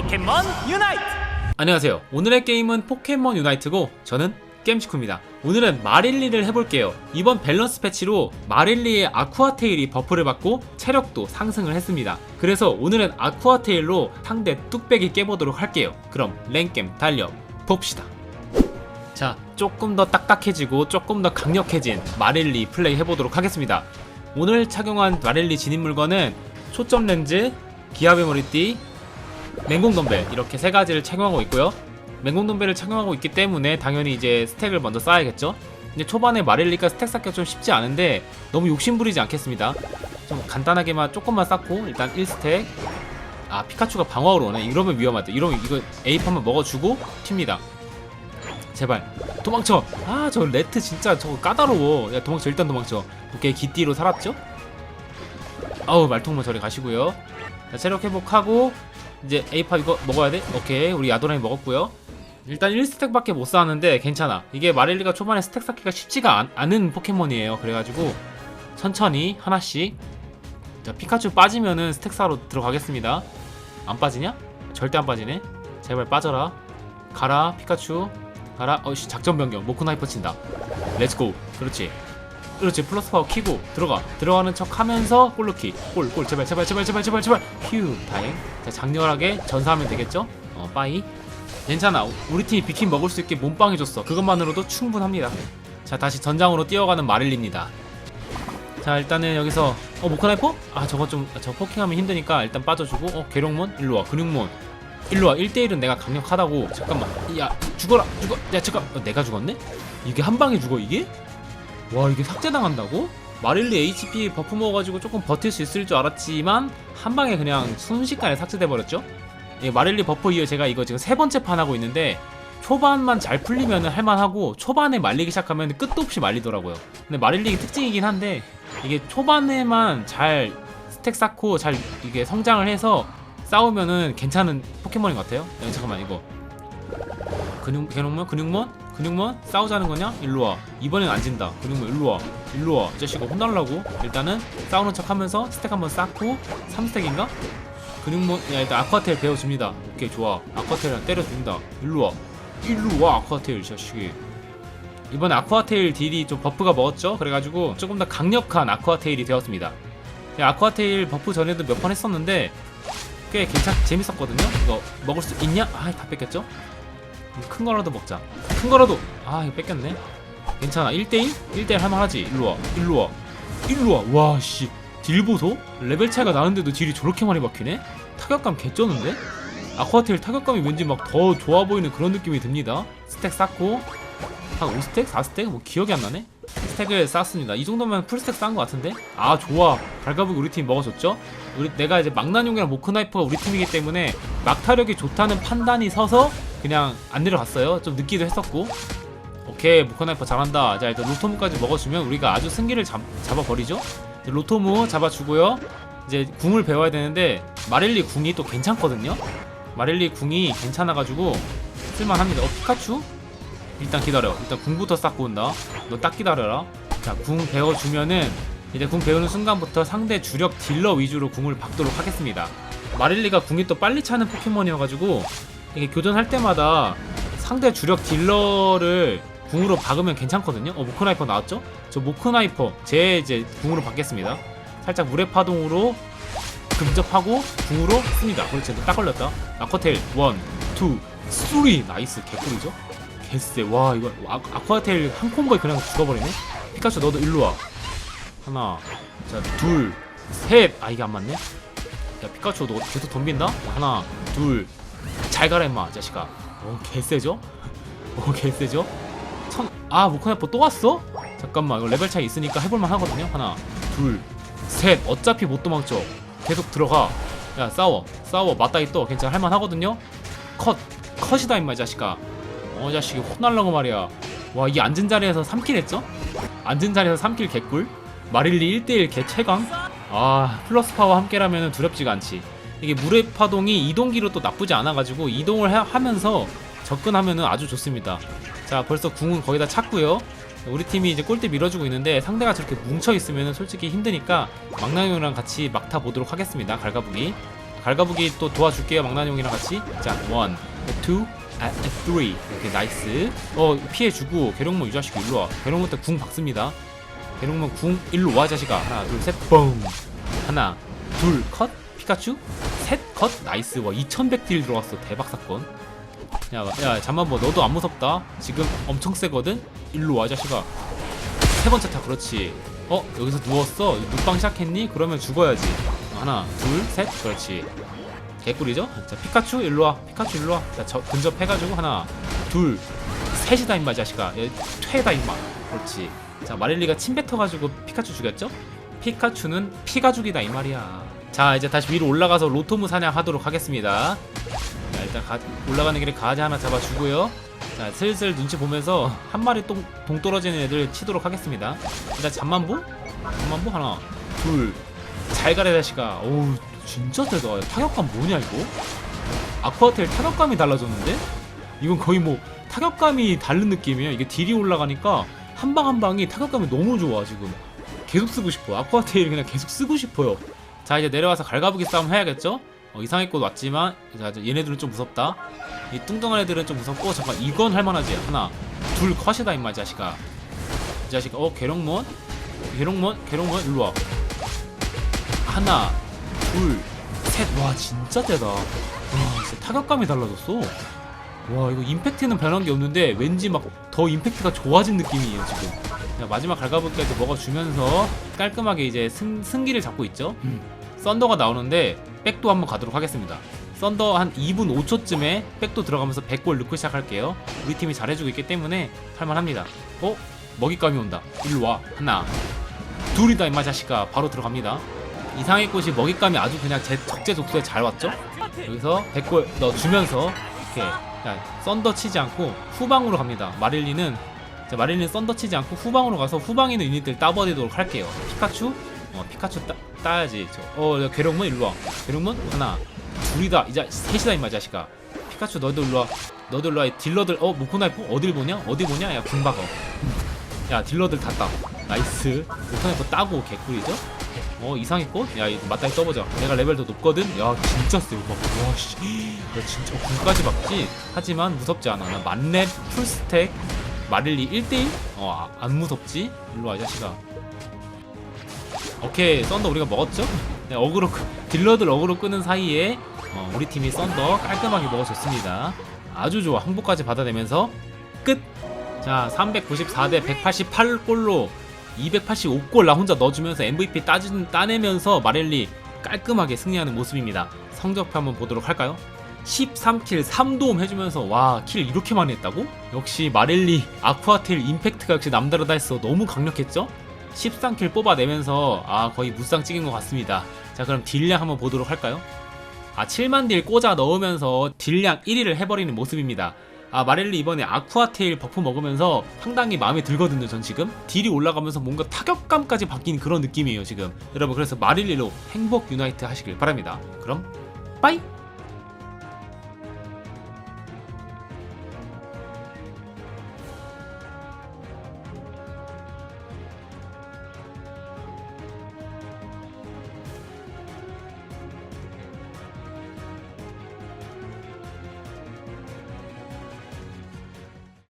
포켓몬 유나이트 안녕하세요. 오늘의 게임은 포켓몬 유나이트고 저는 게임치쿠입니다. 오늘은 마릴리를 해볼게요. 이번 밸런스 패치로 마릴리의 아쿠아테일이 버프를 받고 체력도 상승을 했습니다. 그래서 오늘은 아쿠아테일로 상대 뚝배기 깨보도록 할게요. 그럼 랭겜 달려 봅시다. 자, 조금 더 딱딱해지고 조금 더 강력해진 마릴리 플레이 해보도록 하겠습니다. 오늘 착용한 마릴리 진입 물건은 초점 렌즈, 기압의 머리띠, 맹공 덤벨 이렇게 세 가지를 착용하고 있고요. 맹공 덤벨을 착용하고 있기 때문에 당연히 이제 스택을 먼저 쌓아야겠죠. 이제 초반에 마릴리가 스택 쌓기가 좀 쉽지 않은데 너무 욕심부리지 않겠습니다. 좀 간단하게만 조금만 쌓고 일단 1스택. 아 피카츄가 방어로 오네. 이러면 위험하다. 이러면 이거 에이프 한번 먹어주고 튑니다. 제발 도망쳐. 아 저 레트 진짜 저거 까다로워. 야 도망쳐 일단 도망쳐. 오케이 기띠로 살았죠? 아우 말통모 저리 가시고요. 자, 체력 회복하고 이제 에이파 이거 먹어야 돼? 오케이 우리 야도라인 먹었고요. 일단 1스택밖에 못 쌓았는데 괜찮아. 이게 마릴리가 초반에 스택 쌓기가 쉽지가 않, 않은 포켓몬이에요. 그래가지고 천천히 하나씩. 자 피카츄 빠지면은 스택 쌓으러 들어가겠습니다. 안 빠지냐? 절대 안 빠지네. 제발 빠져라. 가라 피카츄. 가라. 어씨 작전 변경. 모쿠나이퍼 친다. 렛츠고 그렇지 그렇지 플러스 파워 키고 들어가. 들어가는 척 하면서 골르키. 골 골 제발 제발 제발 제발 제발 제발. 휴 다행. 자 장렬하게 전사하면 되겠죠? 어 빠이. 괜찮아. 우리 팀이 비킨 먹을 수 있게 몸빵 해줬어. 그것만으로도 충분합니다. 자 다시 전장으로 뛰어가는 마릴리입니다. 자 일단은 여기서 어 모카나이퍼? 아 저거 좀저 포킹하면 힘드니까 일단 빠져주고. 어 계룡몬? 일로와 근육몬. 일로와 1대1은 내가 강력하다고. 잠깐만. 야 죽어라 죽어. 야 잠깐 어, 내가 죽었네? 이게 한 방에 죽어 이게? 와 이게 삭제당한다고? 마릴리 HP 버프 먹어가지고 조금 버틸 수 있을 줄 알았지만 한 방에 그냥 순식간에 삭제돼 버렸죠. 이 마릴리 버프 이후 제가 이거 지금 세 번째 판 하고 있는데 초반만 잘 풀리면 할만하고 초반에 말리기 시작하면 끝도 없이 말리더라고요. 근데 마릴리 특징이긴 한데 이게 초반에만 잘 스택 쌓고 잘 이게 성장을 해서 싸우면은 괜찮은 포켓몬인 것 같아요. 야, 잠깐만 이거 근육 근육몬 근육몬 근육몬 싸우자는 거냐? 일로 와. 이번엔 안 진다. 근육몬 일로 와. 일로 와. 이 자식아 혼날라고. 일단은 싸우는 척하면서 스택 한번 쌓고 3스택인가? 근육몬 야 일단 아쿠아테일 배워줍니다. 오케이 좋아. 아쿠아테일이랑 때려준다. 일로 와. 일로 와 아쿠아테일 이 자식이. 이번에 아쿠아테일 딜이 좀 버프가 먹었죠? 그래가지고 조금 더 강력한 아쿠아테일이 되었습니다. 야, 아쿠아테일 버프 전에도 몇 번 했었는데 꽤 괜찮 재밌었거든요. 이거 먹을 수 있냐? 아다 뺏겼죠? 큰 거라도 먹자. 큰 거라도. 아, 이거 뺏겼네. 괜찮아. 1대1? 1대1 할만하지. 일로 와. 일로 와. 일로 와. 와, 씨. 딜 보소? 레벨 차이가 나는데도 딜이 저렇게 많이 박히네? 타격감 개쩌는데? 아쿠아테일 타격감이 왠지 막 더 좋아 보이는 그런 느낌이 듭니다. 스택 쌓고 한 5스택? 4스택? 뭐 기억이 안 나네? 스택을 쌓았습니다. 이 정도면 풀스택 쌓은 것 같은데? 아 좋아. 발가북 우리 팀 먹어줬죠? 우리 내가 이제 망나뇽이랑 모크나이퍼가 우리 팀이기 때문에 막타력이 좋다는 판단이 서서 그냥 안 내려갔어요. 좀 늦기도 했었고. 오케이 모크나이퍼 잘한다. 자 일단 로토무까지 먹어주면 우리가 아주 승기를 잡, 잡아버리죠. 로토무 잡아주고요. 이제 궁을 배워야 되는데 마릴리 궁이 또 괜찮거든요. 마릴리 궁이 괜찮아가지고 쓸만합니다. 어 피카츄? 일단 기다려. 일단 궁부터 쌓고 온다. 너 딱 기다려라. 자, 궁 배워주면은 이제 궁 배우는 순간부터 상대 주력 딜러 위주로 궁을 박도록 하겠습니다. 마릴리가 궁이 또 빨리 차는 포켓몬이어가지고 이게 교전할 때마다 상대 주력 딜러를 궁으로 박으면 괜찮거든요. 어, 모크나이퍼 나왔죠? 저 모크나이퍼 제 이제 궁으로 받겠습니다. 살짝 물의 파동으로 근접하고 궁으로 씁니다. 그렇지, 딱 걸렸다. 아커테일 원, 투, 쓰리 나이스 개꿀이죠? 개쎄 와 이거 아, 아쿠아테일 한 콤보에 그냥 죽어버리네 피카츄 너도 일로 와 하나 자둘셋아 이게 안 맞네 야 피카츄 너 계속 덤빈다 하나 둘 잘 가라 임마 자식아. 어 개쎄죠? 어 개쎄죠? 천 아 모코네포 또 왔어? 잠깐만 이거 레벨 차이 있으니까 해볼만 하거든요 하나 둘셋. 어차피 못 도망쳐. 계속 들어가. 야 싸워. 싸워. 맞다이 또. 괜찮아. 할만 하거든요? 컷. 컷이다 임마 이 자식아. 어 자식이 혼날라고 말이야. 와 이 앉은 자리에서 3킬 했죠? 앉은 자리에서 3킬 개꿀? 마릴리 1대1 개 최강? 아 플러스 파워 함께라면 두렵지가 않지 이게 물의 파동이 이동기로 또 나쁘지 않아가지고 이동을 하, 하면서 접근하면 아주 좋습니다. 자 벌써 궁은 거의 다 찼고요. 우리 팀이 이제 골대 밀어주고 있는데 상대가 저렇게 뭉쳐 있으면 솔직히 힘드니까 망나뇽이랑 같이 막타 보도록 하겠습니다 갈가부기 갈가부기 또 도와줄게요 망나뇽이랑 같이. 자 원, 투, 아, 쓰리 이렇게 나이스. 어 피해주고 계룡모 이 자식 일로 와. 계룡모 때궁 박습니다. 계룡모 궁 일로 와 자식아. 하나 둘 셋 뻥. 하나 둘 컷. 피카츄 셋컷 나이스. 와 2100딜 들어왔어. 대박 사건. 야, 야 잠만. 봐 너도 안 무섭다? 지금 엄청 세거든? 일로 와 자식아. 세 번째 타 그렇지. 어 여기서 누웠어? 눕방 시작했니? 그러면 죽어야지. 하나 둘셋. 그렇지. 개꿀이죠? 자 피카츄 일로 와. 피카츄 일로 와자 근접해가지고 하나 둘 셋이다 임마 이 자식아. 얘 퇴다 임마. 그렇지. 자 마릴리가 침 뱉어가지고 피카츄 죽였죠? 피카츄는 피가죽이다 이 말이야 자 이제 다시 위로 올라가서 로토무 사냥하도록 하겠습니다. 자 일단 가, 올라가는 길에 강아지 하나 잡아주고요. 자 슬슬 눈치 보면서 한 마리 똥, 동 떨어지는 애들 치도록 하겠습니다. 일단 잠만보? 잠만보 하나. 둘잘 가래 자식아. 오우 진짜 세다. 타격감 뭐냐 이거? 아쿠아텔 타격감이 달라졌는데? 이건 거의 뭐 타격감이 다른 느낌이에요. 이게 딜이 올라가니까 한 방 한 방이 타격감이 너무 좋아 지금. 계속 쓰고 싶어. 아쿠아테일 그냥 계속 쓰고 싶어요 자 이제 내려와서 갈가부기 싸움 해야겠죠? 어, 이상의 꽃 왔지만 얘네들은 좀 무섭다. 이 뚱뚱한 애들은 좀 무섭고 잠깐 이건 할만하지. 하나 둘 컷이다 임마 이 자식아. 이 자식아 어 계룡몬? 계룡몬? 계룡몬? 일로와. 하나 둘셋와 진짜 세다. 와 진짜 타격감이 달라졌어. 와 이거 임팩트는 변한 게 없는데 왠지 막 더 임팩트가 좋아진 느낌이에요 지금. 자, 마지막 갈가부기까지 먹어주면서 깔끔하게 이제 승, 승기를 잡고 있죠 썬더가 나오는데 백도 한번 가도록 하겠습니다. 썬더 한 2분 5초쯤에 백도 들어가면서 100골 넣고 시작할게요. 우리 팀이 잘해주고 있기 때문에 할만합니다. 어? 먹잇감이 온다. 일로 와. 하나. 둘이다 임마 자식아. 바로 들어갑니다. 이상의 꽃이 먹잇감이 아주 그냥 제 적재적소에 잘 왔죠? 여기서 100골 넣어주면서 이렇게 자, 썬더 치지 않고 후방으로 갑니다. 마릴리는 자, 마릴리는 썬더 치지 않고 후방으로 가서 후방에 있는 유닛들 따버리도록 할게요. 피카츄 어 피카츄 따, 따야지. 저, 어 야, 괴룡문 일로 와. 괴룡문? 하나. 둘이다. 이제 셋이다 임마 자식아 피카츄 너도 일로 와. 너도 일로와. 이 딜러들 어 모코나이프? 어딜 보냐? 어디 보냐? 야 군박어. 야 딜러들 탔다 나이스. 모코나이프 따고 개꿀이죠? 어 이상의 꽃? 야 이거 맞다니 떠보자. 내가 레벨 더 높거든? 야 진짜 세 오빠 와씨. 야 진짜 군까지 박지? 하지만 무섭지 않아. 나 만렙 풀스택. 마릴리 1대1? 어안 무섭지? 일로와 이 자식아 오케이 썬더 우리가 먹었죠? 네, 어그로 끄- 딜러들 어그로 끄는 사이에 어, 우리 팀이 썬더 깔끔하게 먹어줬습니다 아주 좋아 항복까지 받아내면서 끝! 자 394대 188골로 285골 나 혼자 넣어주면서 MVP 따진, 따내면서 마렐리 깔끔하게 승리하는 모습입니다 성적표 한번 보도록 할까요? 13킬 3도움 해주면서 와 킬 이렇게 많이 했다고? 역시 마렐리 아쿠아텔 임팩트가 역시 남다르다 했어 너무 강력했죠? 13킬 뽑아내면서 아 거의 무쌍 찍은 것 같습니다. 자 그럼 딜량 한번 보도록 할까요? 아 7만 딜 꽂아 넣으면서 딜량 1위를 해버리는 모습입니다. 아 마렐리 이번에 아쿠아테일 버프 먹으면서 상당히 마음에 들거든요 전 지금. 딜이 올라가면서 뭔가 타격감까지 바뀐 그런 느낌이에요 지금. 여러분 그래서 마릴리로 행복 유나이트 하시길 바랍니다. 그럼 빠이